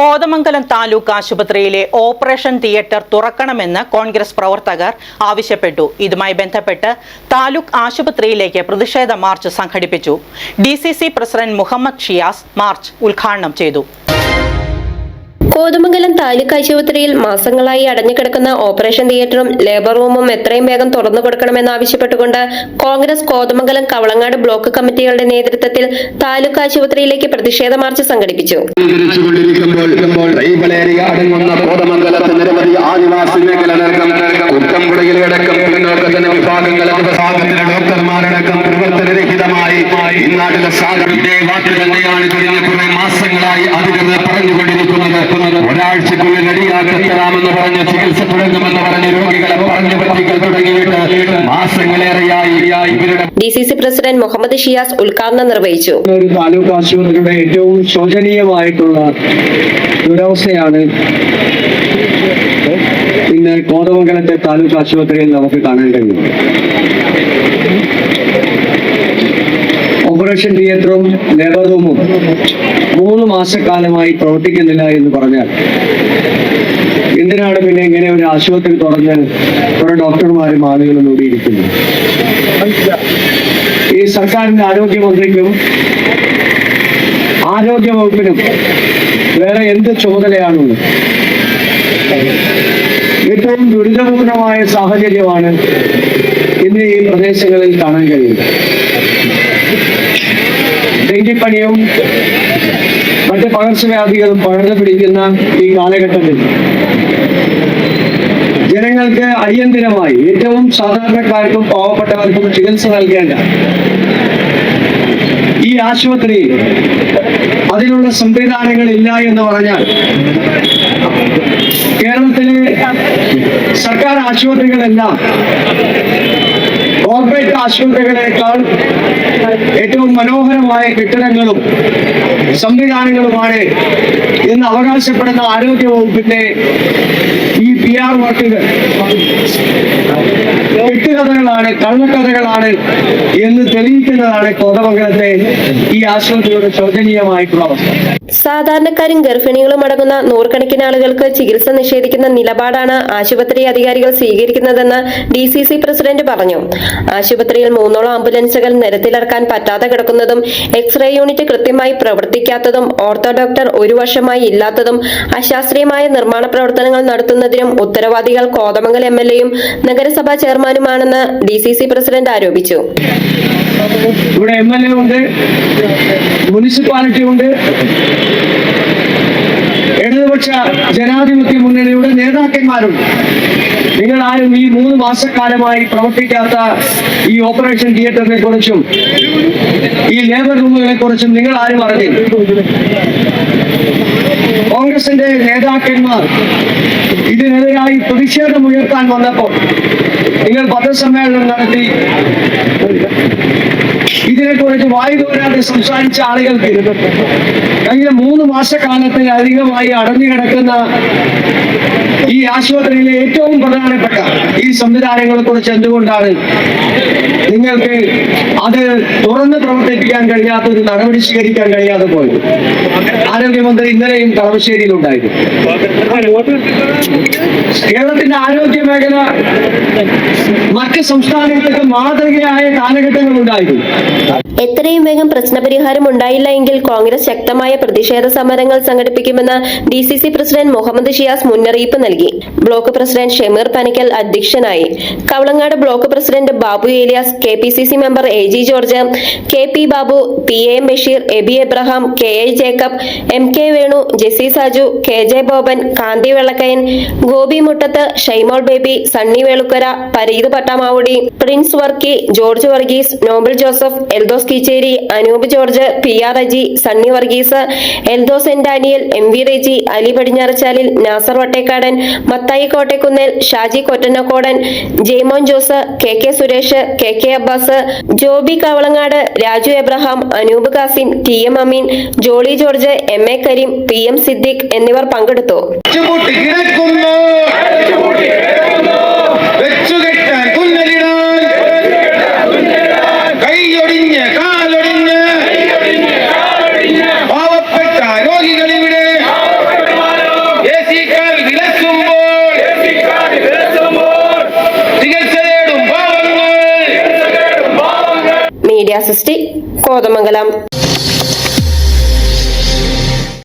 കോതമംഗലം താലൂക്ക് ആശുപത്രിയിലെ operation theatre തുറക്കണമെന്ന് Congress പ്രവർത്തകർ ആവശ്യപ്പെട്ടു. ഇതുമായി ബന്ധപ്പെട്ട് താലൂക്ക് ആശുപത്രിയിലേക്ക് പ്രതിഷേധ മാർച്ച് സംഘടിപ്പിച്ചു. D president Muhammad Shiyas march ഉദ്ഘാടനം ചെയ്തു. കോതമംഗലം താലൂക്ക് ആശുപത്രിയിൽ മാസങ്ങളായി അടഞ്ഞുകിടക്കുന്ന ഓപ്പറേഷൻ തിയേറ്ററും ലേബർ റൂമും എത്രയും വേഗം തുറന്നു കൊടുക്കണമെന്നാവശ്യപ്പെട്ടുകൊണ്ട് കോൺഗ്രസ് കോതമംഗലം കവളങ്ങാട് ബ്ലോക്ക് കമ്മിറ്റികളുടെ നേതൃത്വത്തിൽ താലൂക്ക് ആശുപത്രിയിലേക്ക് പ്രതിഷേധ മാർച്ച് സംഘടിപ്പിച്ചു. നിരവധി ആദിവാസി മേഖലകളടക്കം കുട്ടമ്പുഴയിലടക്കം പിന്നോക്കത്തിന് വിഭാഗങ്ങളെ വിഭാഗത്തിലെ ഡോക്ടർമാരടക്കം പ്രവർത്തനരഹിതമായി ഇന്നാട്ടിലെ നാട്ടിലെ സാഗർ തന്നെയാണ് കഴിഞ്ഞ കുറെ മാസങ്ങളായി അധികൃതർ പറഞ്ഞുകൊണ്ടിരിക്കുന്നത്. ഒരാഴ്ചക്കുള്ളിൽ റെഡിയാക്കത്തരാമെന്ന് പറഞ്ഞ് ചികിത്സ തുടങ്ങുമെന്ന് പറഞ്ഞ് രോഗികളെ പറഞ്ഞു പറ്റിക്കൽ തുടങ്ങിയിട്ട് മാസങ്ങളേറെയായി ഇവരുടെ D C C president Muhammad Shiyas ഉദ്ഘാടനം നിർവഹിച്ചു. ഒരു താലൂക്ക് ആശുപത്രിയുടെ ഏറ്റവും ശോചനീയമായിട്ടുള്ള ദുരവസ്ഥയാണ് ഇന്ന് കോതമംഗലത്തെ താലൂക്ക് ആശുപത്രിയിൽ നമുക്ക് കാണാൻ കഴിയും. ഓപ്പറേഷൻ തിയേറ്ററും ലേബർ റൂമും മൂന്ന് മാസക്കാലമായി പ്രവർത്തിക്കുന്നില്ല എന്ന് പറഞ്ഞാൽ എന്തിനാണ് പിന്നെ ഇങ്ങനെ ഒരു ആശുപത്രി തുറന്ന് കുറെ ഡോക്ടർമാരും ആളുകളും കൂടിയിരിക്കുന്നു ഈ സർക്കാരിന്റെ ആരോഗ്യമന്ത്രിക്കും ആരോഗ്യ വകുപ്പിനും വേറെ എന്ത് ചുമതലയാണുള്ളത്? ഏറ്റവും ദുരിതപൂർണമായ സാഹചര്യമാണ് ഇന്ന് ഈ പ്രദേശങ്ങളിൽ കാണാൻ കഴിയുന്നത്. ഡെങ്കിപ്പനിയും മറ്റ് പകർച്ചവ്യാധികളും പകർന്നു പിടിക്കുന്ന ഈ കാലഘട്ടത്തിൽ ജനങ്ങൾക്ക് അടിയന്തിരമായി ഏറ്റവും സാധാരണക്കാർക്കും പാവപ്പെട്ടവർക്കും ചികിത്സ നൽകേണ്ട ഈ ആശുപത്രിയിൽ അതിനുള്ള സംവിധാനങ്ങൾ ഇല്ല എന്ന് പറഞ്ഞാൽ കേരളത്തിലെ സർക്കാർ ആശുപത്രികളെല്ലാം കോർപ്പറേറ്റ് ആശുപത്രികളെക്കാൾ ഏറ്റവും മനോഹരമായ കെട്ടിടങ്ങളും സംവിധാനങ്ങളുമാണ് എന്ന് അവകാശപ്പെടുന്ന ആരോഗ്യ വകുപ്പിന്റെ ഈ പി ആർ വർക്കുകൾ കെട്ടുകഥകളാണ് കള്ളക്കഥകളാണ് എന്ന് തെളിയിക്കുന്നതാണ് കോതമംഗലത്തെ ഈ ആശുപത്രിയുടെ ശോചനീയമായിട്ടുള്ള അവസ്ഥ. സാധാരണക്കാരും ഗർഭിണികളും അടങ്ങുന്ന നൂറുകണക്കിന് ആളുകൾക്ക് ചികിത്സ നിഷേധിക്കുന്ന നിലപാടാണ് ആശുപത്രി അധികാരികൾ സ്വീകരിക്കുന്നതെന്ന് ഡി സി സി പ്രസിഡന്റ് പറഞ്ഞു. ആശുപത്രിയിൽ മൂന്നോളം ആംബുലൻസുകൾ നിരത്തിലിറക്കാൻ പറ്റാതെ കിടക്കുന്നതും എക്സ്റേ യൂണിറ്റ് കൃത്യമായി പ്രവർത്തിക്കാത്തതും ഓർത്തോ ഡോക്ടർ ഒരു വർഷമായി ഇല്ലാത്തതും അശാസ്ത്രീയമായ നിർമ്മാണ പ്രവർത്തനങ്ങൾ നടത്തുന്നതിനും ഉത്തരവാദികൾ കോതമംഗൽ എം എൽ എയും നഗരസഭാ ചെയർമാനുമാണെന്ന് ഡി സി സി പ്രസിഡന്റ് ആരോപിച്ചു. ഇവിടെ എം എൽ എ ഉണ്ട് മുനിസിപ്പാലിറ്റി ഉണ്ട് ഇടതുപക്ഷ ജനാധിപത്യ മുന്നണിയുടെ നേതാക്കന്മാരും നിങ്ങൾ ആരും ഈ മൂന്ന് മാസക്കാലമായി പ്രവർത്തിക്കാത്ത ഈ ഓപ്പറേഷൻ തിയേറ്ററിനെ കുറിച്ചും ഈ ലേബർ റൂമുകളെ കുറിച്ചും നിങ്ങൾ ആരും അറിഞ്ഞില്ല. കോൺഗ്രസിന്റെ നേതാക്കന്മാർ ഇതിനെതിരായി പ്രതിഷേധം ഉയർത്താൻ വന്നപ്പോൾ നിങ്ങൾ പത്രസമ്മേളനം നടത്തി. ഇതിനെക്കുറിച്ച് വായു വരാതെ സംസാരിച്ച ആളുകൾക്ക് കഴിഞ്ഞ മൂന്ന് മാസക്കാലത്തിൽ അധികമായി അടഞ്ഞു കിടക്കുന്ന ഈ ആശുപത്രിയിലെ ഏറ്റവും പ്രധാനപ്പെട്ട ഈ സംവിധാനങ്ങളെ കുറിച്ച് എന്തുകൊണ്ടാണ് നിങ്ങൾക്ക് അത് തുറന്ന് പ്രവർത്തിപ്പിക്കാൻ കഴിയാത്ത ഒരു നടപടി സ്വീകരിക്കാൻ കഴിയാതെ പോയത്? ആരോഗ്യമന്ത്രി ഇന്നലെയും കളമശ്ശേരിയിലുണ്ടായിരുന്നു കേരളത്തിന്റെ ആരോഗ്യ മേഖല മറ്റ് സംസ്ഥാനങ്ങൾക്ക് മാതൃകയായ കാലഘട്ടങ്ങൾ ഉണ്ടായിരുന്നു എത്രയും വേഗം പ്രശ്നപരിഹാരം ഉണ്ടായില്ല എങ്കിൽ കോൺഗ്രസ് ശക്തമായ പ്രതിഷേധ സമരങ്ങൾ സംഘടിപ്പിക്കുമെന്ന് D C C president Muhammad Shiyas മുന്നറിയിപ്പ് നൽകി. ബ്ലോക്ക് പ്രസിഡന്റ് ഷെമീർ പനിക്കൽ അധ്യക്ഷനായി. Kavalangad block president Babu Elias K P C C member A G George K P Babu P A M Basheer Aby Abraham K A Jacob M K Venu Jessy Saju K J Boban Kanthi Vellakkayan Gopi Muttath Shymol Baby Sunny Velukkara Pareeth Pattamavudi Prince Varkey George Varghese Nobel Joseph Eldhose Keecheri Anoop George P R Aji Sunny Varghese Eldhose N Daniel M V Reji Ali Padinjarachalil Nasar Vattekkadan Mathai Kottekkunnel Shaji Kottanakkodan Jaimon Jose K K Suresh K K Abbas Joby Kavalangad Raju Abraham Anoop Kasim T M Ameen Jolly George M A Kareem P M Siddique എന്നിവർ പങ്കെടുത്തു. Sixty Kothamangalam